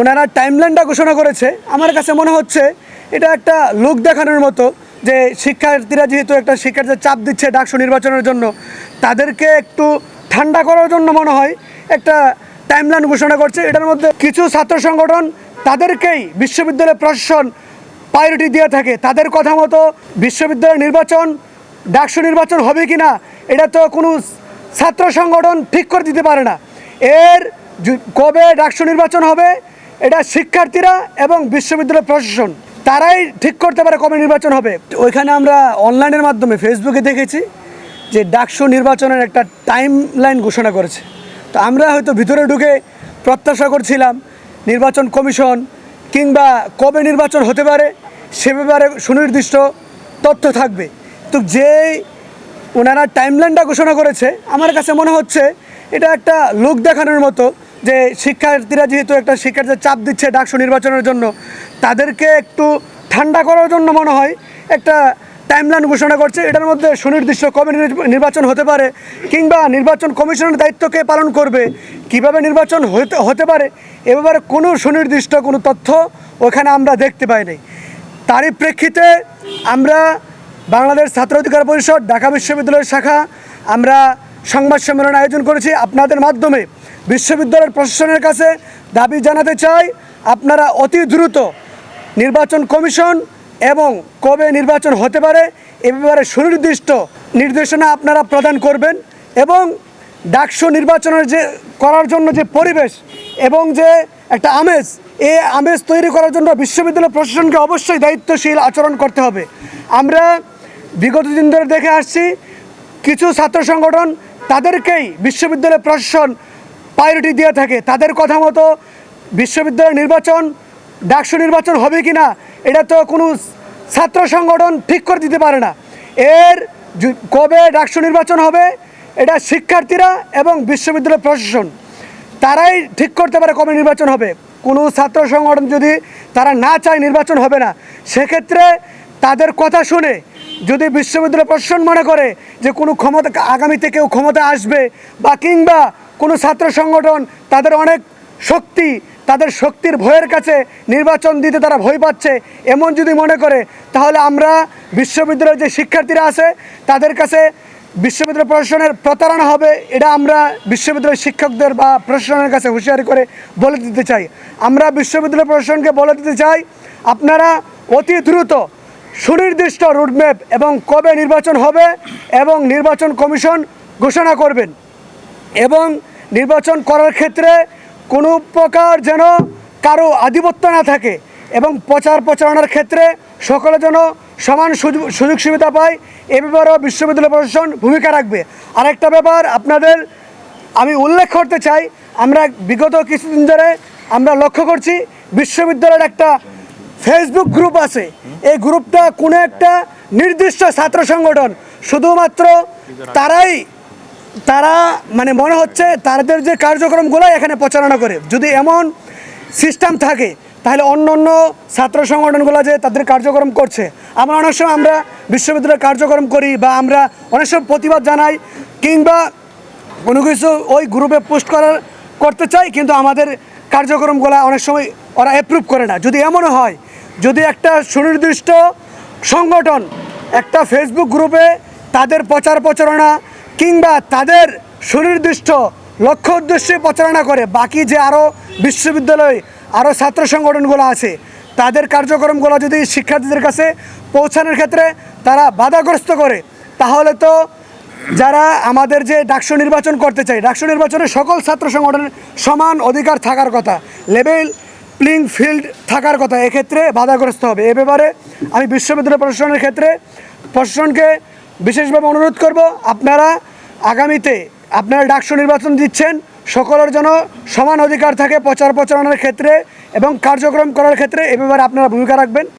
ওনারা টাইমলাইনটা ঘোষণা করেছে। আমার কাছে মনে হচ্ছে এটা একটা লোক দেখানোর মতো যে শিক্ষার্থীরা যেহেতু একটা শিক্ষার্থীদের চাপ দিচ্ছে ডাকসু নির্বাচনের জন্য, তাদেরকে একটু ঠান্ডা করার জন্য মনে হয় একটা টাইমলাইন ঘোষণা করছে। এটার মধ্যে কিছু ছাত্র সংগঠন তাদেরকেই বিশ্ববিদ্যালয় প্রশাসন প্রায়োরিটি দিয়ে থাকে। তাদের কথা মতো বিশ্ববিদ্যালয় নির্বাচন, ডাকসু নির্বাচন হবে কি না এটা তো কোনো ছাত্র সংগঠন ঠিক করে দিতে পারে না। এর কবে ডাকসু নির্বাচন হবে এটা শিক্ষার্থীরা এবং বিশ্ববিদ্যালয় প্রশাসন, তারাই ঠিক করতে পারে কবে নির্বাচন হবে। ওইখানে আমরা অনলাইনের মাধ্যমে ফেসবুকে দেখেছি যে ডাকসু নির্বাচনের একটা টাইম লাইন ঘোষণা করেছে। তো আমরা হয়তো ভিতরে ঢুকে প্রত্যাশা করছিলাম, নির্বাচন কমিশন কিংবা কবে নির্বাচন হতে পারে, সে ব্যাপারে সুনির্দিষ্ট তথ্য থাকবে। তো যেই ওনারা টাইমলাইনটা ঘোষণা করেছে, আমার কাছে মনে হচ্ছে এটা একটা লোক দেখানোর মতো যে শিক্ষার্থীরা যেহেতু একটা শিক্ষার্থীদের চাপ দিচ্ছে ডাকসু নির্বাচনের জন্য, তাদেরকে একটু ঠান্ডা করার জন্য মনে হয় একটা টাইমলাইন ঘোষণা করছে। এটার মধ্যে সুনির্দিষ্ট কবে নির্বাচন হতে পারে কিংবা নির্বাচন কমিশনের দায়িত্বকে পালন করবে, কীভাবে নির্বাচন হতে হতে পারে, এ ব্যাপারে কোনো সুনির্দিষ্ট কোনো তথ্য ওখানে আমরা দেখতে পাইনি। তারই প্রেক্ষিতে আমরা বাংলাদেশ ছাত্র অধিকার পরিষদ, ঢাকা বিশ্ববিদ্যালয়ের শাখা, আমরা সংবাদ সম্মেলন আয়োজন করেছি। আপনাদের মাধ্যমে বিশ্ববিদ্যালয়ের প্রশাসনের কাছে দাবি জানাতে চাই, আপনারা অতি দ্রুত নির্বাচন কমিশন এবং কবে নির্বাচন হতে পারে এ ব্যাপারে সুনির্দিষ্ট নির্দেশনা আপনারা প্রদান করবেন এবং ডাকসু নির্বাচনের যে করার জন্য যে পরিবেশ এবং যে একটা আমেজ, এ আমেজ তৈরি করার জন্য বিশ্ববিদ্যালয় প্রশাসনকে অবশ্যই দায়িত্বশীল আচরণ করতে হবে। আমরা বিগত দিন ধরে দেখে আসছি, কিছু ছাত্র সংগঠন তাদেরকেই বিশ্ববিদ্যালয় প্রশাসন প্রায়োরিটি দিয়ে থাকে। তাদের কথা মতো বিশ্ববিদ্যালয় নির্বাচন, ডাকসু নির্বাচন হবে কি না, এটা তো কোনো ছাত্র সংগঠন ঠিক করে দিতে পারে না। এর কবে ডাকসু নির্বাচন হবে, এটা শিক্ষার্থীরা এবং বিশ্ববিদ্যালয় প্রশাসন, তারাই ঠিক করতে পারে কবে নির্বাচন হবে। কোনো ছাত্র সংগঠন যদি তারা না চায় নির্বাচন হবে না, সেক্ষেত্রে তাদের কথা শুনে যদি বিশ্ববিদ্যালয় প্রশাসন মনে করে যে কোনো ক্ষমতা, আগামীতে কেউ ক্ষমতা আসবে বা কিংবা কোনো ছাত্র সংগঠন তাদের অনেক শক্তি, তাদের শক্তির ভয়ের কাছে নির্বাচন দিতে তারা ভয় পাচ্ছে, এমন যদি মনে করে, তাহলে আমরা বিশ্ববিদ্যালয়ের যে শিক্ষার্থীরা আছে, তাদের কাছে বিশ্ববিদ্যালয় প্রশাসনের প্রতারণা হবে, এটা আমরা বিশ্ববিদ্যালয়ের শিক্ষকদের বা প্রশাসনের কাছে হুঁশিয়ারি করে বলে দিতে চাই। আমরা বিশ্ববিদ্যালয় প্রশাসনকে বলে দিতে চাই, আপনারা অতি দ্রুত সুনির্দিষ্ট রুটম্যাপ এবং কবে নির্বাচন হবে এবং নির্বাচন কমিশন ঘোষণা করবেন। এবং নির্বাচন করার ক্ষেত্রে কোনো প্রকার যেন কারও আধিপত্য না থাকে এবং প্রচার প্রচারণার ক্ষেত্রে সকলে যেন সমান সুযোগ সুবিধা পায়, এ ব্যাপারেও বিশ্ববিদ্যালয় প্রশাসন ভূমিকা রাখবে। আরেকটা ব্যাপার আপনাদের আমি উল্লেখ করতে চাই, আমরা বিগত কিছুদিন ধরে আমরা লক্ষ্য করছি বিশ্ববিদ্যালয়ের একটা ফেসবুক গ্রুপ আছে। এই গ্রুপটা কোনো একটা নির্দিষ্ট ছাত্র সংগঠন, শুধুমাত্র তারাই, তারা মানে মনে হচ্ছে তাদের যে কার্যক্রমগুলো এখানে প্রচারণা করে। যদি এমন সিস্টেম থাকে, তাহলে অন্য অন্য ছাত্র সংগঠনগুলো যে তাদের কার্যক্রম করছে, আমরা অনেক সময় আমরা বিশ্ববিদ্যালয়ের কার্যক্রম করি বা আমরা অনেক সময় প্রতিবাদ জানাই, কিংবা কোনো কিছু ওই গ্রুপে পোস্ট করার, করতে চাই, কিন্তু আমাদের কার্যক্রমগুলো অনেক সময় ওরা অ্যাপ্রুভ করে না। যদি এমনও হয় যদি একটা সুনির্দিষ্ট সংগঠন, একটা ফেসবুক গ্রুপে তাদের প্রচার প্রচারণা কিংবা তাদের সুনির্দিষ্ট লক্ষ্য উদ্দেশ্যে প্রচারণা করে, বাকি যে আরও বিশ্ববিদ্যালয় আরও ছাত্র সংগঠনগুলো আছে, তাদের কার্যক্রমগুলো যদি শিক্ষার্থীদের কাছে পৌঁছানোর ক্ষেত্রে তারা বাধাগ্রস্ত করে, তাহলে তো যারা আমাদের যে ডাকসু নির্বাচন করতে চাই ডাকসু নির্বাচনে সকল ছাত্র সংগঠনের সমান অধিকার থাকার কথা। লেভেল প্লেইং ফিল্ড থাকার কথা, এক্ষেত্রে বাধাগ্রস্ত হবে। এ ব্যাপারে আমি বিশ্ববিদ্যালয় প্রশাসনের ক্ষেত্রে প্রশাসনকে বিশেষভাবে অনুরোধ করব, আপনারা আগামীতে আপনারা ডাকসু নির্বাচন দিচ্ছেন, সকলের জন্য সমান অধিকার থাকে প্রচার প্রচারণার ক্ষেত্রে এবং কার্যক্রম করার ক্ষেত্রে, এ ব্যাপারে আপনারা ভূমিকা রাখবেন।